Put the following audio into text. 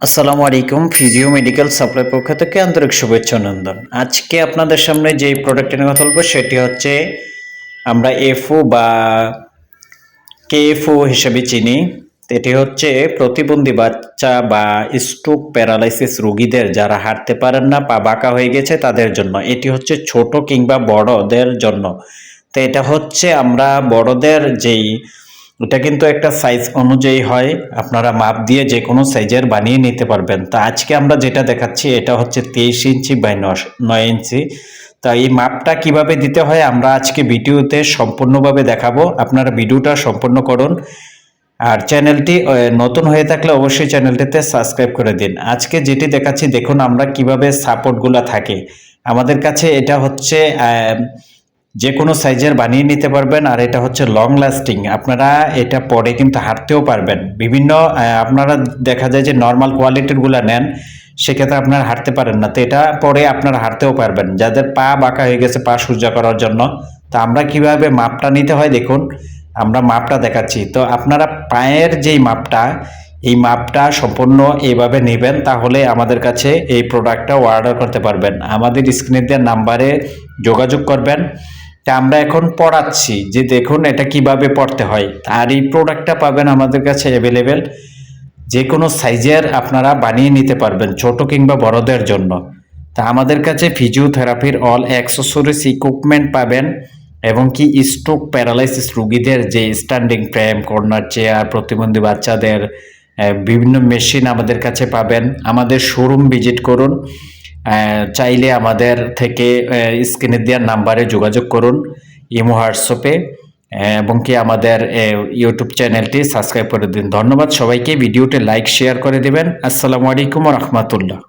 আসসালামু আলাইকুম, physio medical supply পক্ষ থেকে আন্তরিক শুভেচ্ছা নন্দন আজকে আপনাদের সামনে যে প্রোডাক্ট নিয়ে কথা বলব, সেটি হচ্ছে আমরা এফও বা কেএফও হিসেবে চিনি। এটি হচ্ছে প্রতিবন্ধী বাচ্চা বা স্ট্রোক প্যারালাইসিস রোগীদের যারা হাঁটতে পারেন না পা বাঁকা হয়ে গেছে তাদের জন্য। এটি হচ্ছে ছোট কিংবা বড়দের জন্য। তো এটা হচ্ছে আমরা বড়দের যেই এটা কিন্তু একটা সাইজ অনুযায়ী হয়। আপনারা মাপ দিয়ে যে কোনো সাইজের বানিয়ে নিতে পারবেন। তা আজকে আমরা যেটা দেখাচ্ছি, এটা হচ্ছে তেইশ ইঞ্চি বাই নয় ইঞ্চি। তা এই মাপটা কীভাবে দিতে হয়, আমরা আজকে ভিডিওতে সম্পূর্ণভাবে দেখাবো। আপনারা ভিডিওটা সম্পূর্ণ করুন। আর চ্যানেলটি নতুন হয়ে থাকলে অবশ্যই চ্যানেলটিতে সাবস্ক্রাইব করে দিন। আজকে যেটি দেখাচ্ছি, দেখুন আমরা কীভাবে সাপোর্টগুলো থাকে। আমাদের কাছে এটা হচ্ছে যে কোনো সাইজের বানিয়ে নিতে পারবেন, আর এটা হচ্ছে লং লাস্টিং আপনারা এটা পরে কিন্তু হাঁটতেও পারবেন। বিভিন্ন আপনারা দেখা যায় যে নর্মাল কোয়ালিটিরগুলো নেন, সেক্ষেত্রে আপনারা হাঁটতে পারেন না। তো এটা পরে আপনারা হাঁটতেও পারবেন। যাদের পা বাঁকা হয়ে গেছে, পা সোজা করার জন্য। তো আমরা কীভাবে মাপটা নিতে হয় দেখুন, আমরা মাপটা দেখাচ্ছি। তো আপনারা পায়ের যেই মাপটা, এই মাপটা সম্পূর্ণ এইভাবে নেবেন, তাহলে আমাদের কাছে এই প্রোডাক্টটা অর্ডার করতে পারবেন। আমাদের স্ক্রিনে দেওয়ার নাম্বারে যোগাযোগ করবেন। তা আমরা এখন পড়াচ্ছি যে দেখুন এটা কীভাবে পড়তে হয়। আর এই প্রোডাক্টটা পাবেন আমাদের কাছে অ্যাভেলেবেল যে কোনো সাইজের আপনারা বানিয়ে নিতে পারবেন, ছোট কিংবা বড়দের জন্য। তা আমাদের কাছে ফিজিওথেরাপির অল অ্যাক্সেসরিজ ইকুইপমেন্ট পাবেন এবং কি স্ট্রোক প্যারালাইসিস রুগীদের যে স্ট্যান্ডিং ফ্রেম কর্নার চেয়ার প্রতিবন্ধী বাচ্চাদের বিভিন্ন মেশিন আমাদের কাছে পাবেন। আমাদের শোরুম ভিজিট করুন। চাইলে আমাদের থেকে স্ক্রিনে দেওয়ার নাম্বারে যোগাযোগ করুন, ইমো, হোয়াটসঅ্যাপে এবং কি আমাদের ইউটিউব চ্যানেলটি সাবস্ক্রাইব করে দিন। ধন্যবাদ সবাইকে। ভিডিওটি লাইক শেয়ার করে দেবেন। আসসালামু আলাইকুম রহমতুল্লাহ।